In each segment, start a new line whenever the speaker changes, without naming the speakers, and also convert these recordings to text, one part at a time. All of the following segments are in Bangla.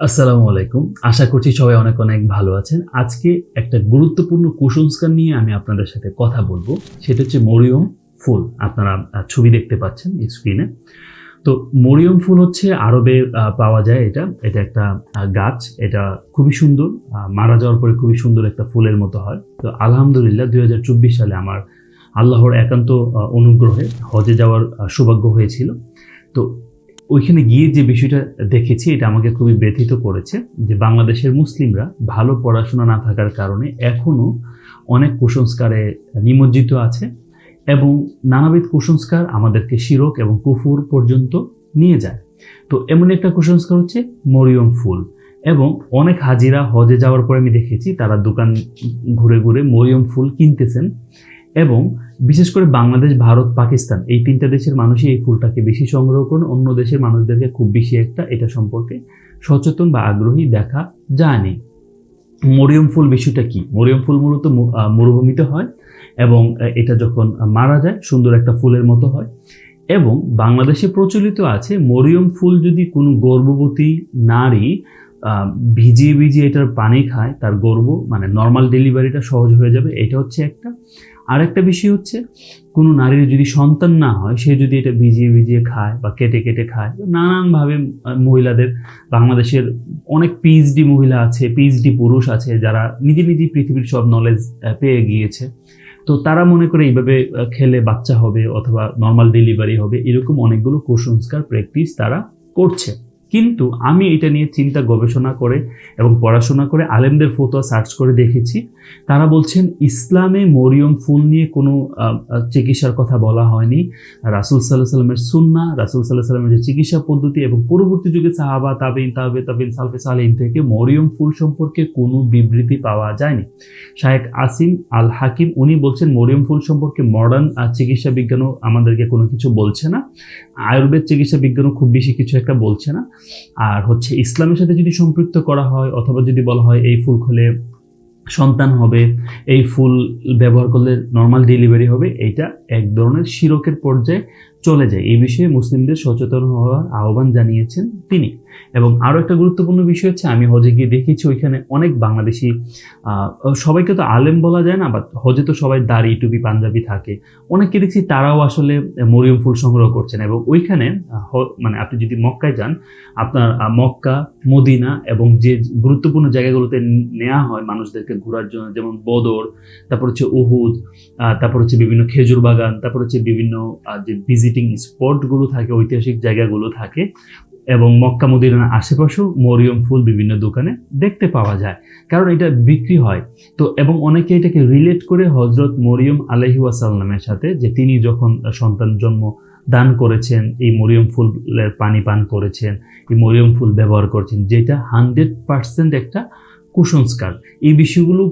আসসালামু আলাইকুম। আশা করছি সবাই অনেক অনেক ভালো আছেন। আজকে একটা গুরুত্বপূর্ণ কুসংস্কার নিয়ে আমি আপনাদের সাথে কথা বলব। সেটা হচ্ছে মরিয়ম ফুল। আপনারা ছবি দেখতে পাচ্ছেন স্ক্রিনে তো মরিয়ম ফুল হচ্ছে আরবে পাওয়া যায় এটা। এটা একটা গাছ। এটা খুবই সুন্দর। মারা যাওয়ার পরে খুবই সুন্দর একটা ফুলের মতো হয়। তো আলহামদুলিল্লাহ দু হাজার চব্বিশ সালে আমার আল্লাহর একান্ত অনুগ্রহে হজে যাওয়ার সৌভাগ্য হয়েছিল। তো ওইখানে গিয়ে যে বিষয়টা দেখেছি, এটা আমাকে খুবই ব্যথিত করেছে যে বাংলাদেশের মুসলিমরা ভালো পড়াশোনা না থাকার কারণে এখনও অনেক কুসংস্কারে নিমজ্জিত আছে এবং নানাবিধ কুসংস্কার আমাদেরকে শিরক এবং কুফুর পর্যন্ত নিয়ে যায়। তো এমন একটা কুসংস্কার হচ্ছে মরিয়ম ফুল এবং অনেক হাজিরা হজে যাওয়ার পরে আমি দেখেছি, তারা দোকান ঘুরে ঘুরে মরিয়ম ফুল কিনতেছেন এবং বিশেষ করে বাংলাদেশ, ভারত, পাকিস্তান, এই তিনটা দেশের মানুষই এই ফুলটাকে বেশি সংগ্রহ করেন। অন্য দেশের মানুষদেরকে খুব বেশি একটা এটা সম্পর্কে সচেতন বা আগ্রহী দেখা যায়নি। মরিয়ম ফুল বিষয়টা কি? মরিয়ম ফুল মূলত মরুভূমিতে হয় এবং এটা যখন মারা যায়, সুন্দর একটা ফুলের মতো হয়। এবং বাংলাদেশে প্রচলিত আছে, মরিয়ম ফুল যদি কোনো গর্ভবতী নারী ভিজিয়ে ভিজিয়ে এটার পানি খায়, তার গর্ব মানে নর্মাল ডেলিভারিটা সহজ হয়ে যাবে, এটা হচ্ছে একটা। আরেকটা বিষয় হচ্ছে, কোনো নারীর যদি সন্তান না হয়, সে যদি এটা ভিজিয়ে ভিজিয়ে খায় বা কেটে কেটে খায় নানানভাবে মহিলাদের, বাংলাদেশের অনেক পিএইচডি মহিলা আছে পিএইচডি পুরুষ আছে, যারা নিজে নিজেই পৃথিবীর সব নলেজ পেয়ে গিয়েছে। তো তারা মনে করে এইভাবে খেলে বাচ্চা হবে অথবা নর্মাল ডেলিভারি হবে, এরকম অনেকগুলো কুসংস্কার প্র্যাকটিস তারা করছে। কিন্তু আমি এটা নিয়ে চিন্তা গবেষণা করে এবং পড়াশোনা করে আলেমদের ফতোয়া সার্চ করে দেখেছি। তারা বলছেন, ইসলামে মরিয়ম ফুল নিয়ে কোনো চিকিৎসার কথা বলা হয়নি। রাসুল সাল্লাহ সাল্লামের সুন্না, রাসুল সাল্লাহ সাল্লামের যে চিকিৎসা পদ্ধতি এবং পরবর্তী যুগে সাহাবা তাবিন তাবে তাবিন সালফে সালিম থেকে মরিয়ম ফুল সম্পর্কে কোনো বিবৃতি পাওয়া যায়নি। শায়েক আসিম আল হাকিম, উনি বলছেন, মরিয়ম ফুল সম্পর্কে মডার্ন চিকিৎসা বিজ্ঞানও আমাদেরকে কোনো কিছু বলছে না। আয়ুর্বেদ চিকিৎসা বিজ্ঞানও খুব বেশি কিছু একটা বলছে না। আর হচ্ছে ইসলামের সাথে যদি সম্পৃক্ত করা হয়, অথবা যদি বলা হয় এই ফুল খোলে সন্তান হবে, এই ফুল ব্যবহার করলে নর্মাল ডেলিভারি হবে এইটা এক ধরনের শিরকের পর্যায়ে চলে যায়। এই বিষয়ে মুসলিমদের সচেতন হওয়ার আহ্বান জানিয়েছেন তিনি। এবং আরও একটা গুরুত্বপূর্ণ বিষয় হচ্ছে, আমি হজে গিয়ে দেখেছি ওইখানে অনেক বাংলাদেশি সবাইকে তো আলেম বলা যায় না বা হজে তো সবাই দাড়ি, টুপি, পাঞ্জাবি থাকে। অনেকে দেখছি তারাও আসলে মরিয়ম ফুল সংগ্রহ করছেন এবং ওইখানে মানে আপনি যদি মক্কায় যান, আপনার মক্কা, মদিনা এবং যে গুরুত্বপূর্ণ জায়গাগুলোতে নেওয়া হয় মানুষদেরকে ঘোরার জন্য, যেমন বদর, তারপর হচ্ছে উহুদ তারপর হচ্ছে বিভিন্ন খেজুর বাগান, তারপর হচ্ছে বিভিন্ন যে ভিজিটিং স্পটগুলো থাকে, ঐতিহাসিক জায়গাগুলো থাকে এবং মক্কা মদিনার আশেপাশেও মরিয়ম ফুল বিভিন্ন দোকানে দেখতে পাওয়া যায়। কারণ এটা বিক্রি হয়। তো এবং অনেকে এটাকে রিলেট করে হজরত মরিয়ম আলহি ওয়াসাল্লামের সাথে যে তিনি যখন সন্তান জন্ম দান করেছেন, এই মরিয়ম ফুলের পানি পান করেছেন, এই মরিয়ম ফুল ব্যবহার করছেন, যেটা হান্ড্রেড পার্সেন্ট একটা কুসংস্কার। এই বিষয়গুলো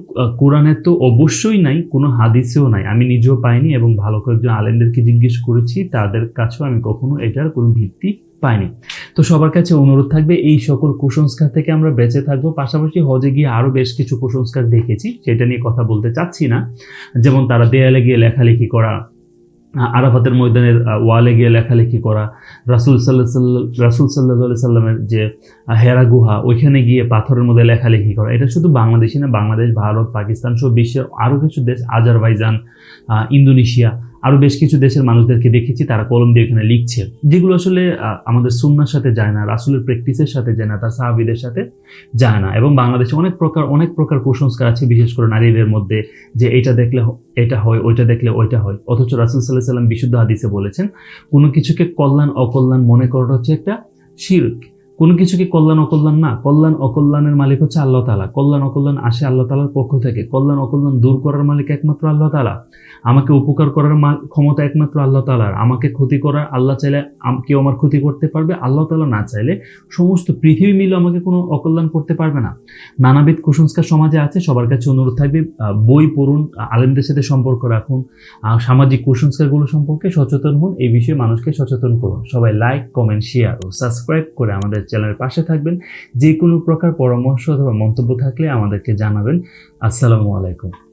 কোরআনে তো অবশ্যই নাই, কোনো হাদিসেও নাই। আমি নিজেও পাইনি এবং ভালো কয়েকজন আলেমদেরকে জিজ্ঞেস করেছি, তাদের কাছেও আমি কখনো এটার কোনো ভিত্তি পাইনি। তো সবার কাছে অনুরোধ থাকবে, এই সকল কুসংস্কার থেকে আমরা বেঁচে থাকব। পাশাপাশি হজে গিয়ে আরও বেশ কিছু কুসংস্কার দেখেছি, সেটা নিয়ে কথা বলতে চাচ্ছি না। যেমন তারা দেয়ালে গিয়ে লেখালেখি করা আরাফাতের ময়দানের ওয়ালে গিয়ে লেখালেখি করা, রাসুল সাল্লা রাসুল সাল্লাহ সাল্লামের যে হেরা গুহা, ওইখানে গিয়ে পাথরের মধ্যে লেখালেখি করা। এটা শুধু বাংলাদেশই না, বাংলাদেশ, ভারত, পাকিস্তান সহ বিশ্বের আরও কিছু দেশ, আজারবাইজান ইন্দোনেশিয়া আরও বেশ কিছু দেশের মানুষদেরকে দেখেছি, তারা কলম দিয়ে এখানে লিখছে। যেগুলো আসলে আমাদের সুন্নার সাথে যায় না, রাসুলের প্র্যাকটিসের সাথে যায় না, তার সাহাবিদের সাথে যায় না। এবং বাংলাদেশে অনেক প্রকার অনেক প্রকার কুসংস্কার আছে, বিশেষ করে নারীদের মধ্যে, যে এটা দেখলে এটা হয়, ওইটা দেখলে ওইটা হয়। অথচ রাসুল সাল্লাহ সাল্লাম বিশুদ্ধ হাদিসে বলেছেন, কোনো কিছুকে কল্যাণ অকল্যাণ মনে করাটা হচ্ছে একটা শিরক। কোনো কিছু কি কল্যাণ অকল্যাণ? না, কল্যাণ অকল্যাণের মালিক হচ্ছে আল্লাহ তালা কল্যাণ অকল্যাণ আসে আল্লাহ তালার পক্ষ থেকে। কল্যাণ অকল্যাণ দূর করার মালিক একমাত্র আল্লাহ তালা আমাকে উপকার করার ক্ষমতা একমাত্র আল্লাহ তালার আমাকে ক্ষতি করার, আল্লাহ চাইলে কেউ আমার ক্ষতি করতে পারবে, আল্লাহ তালা না চাইলে সমস্ত পৃথিবী মিলে আমাকে কোনো অকল্যাণ করতে পারবে না। নানাবিধ কুসংস্কার সমাজে আছে, সবার কাছে অনুরোধ থাকবে বই পড়ুন আলেমদের সাথে সম্পর্ক রাখুন সামাজিক কুসংস্কারগুলো সম্পর্কে সচেতন হন, এই বিষয়ে মানুষকে সচেতন করুন। সবাই লাইক কমেন্ট শেয়ার ও সাবস্ক্রাইব করে আমাদের চ্যানেলের পাশে থাকবেন। যে কোনো প্রকার পরামর্শ অথবা মন্তব্য থাকলে আমাদেরকে জানাবেন। আসসালামু আলাইকুম।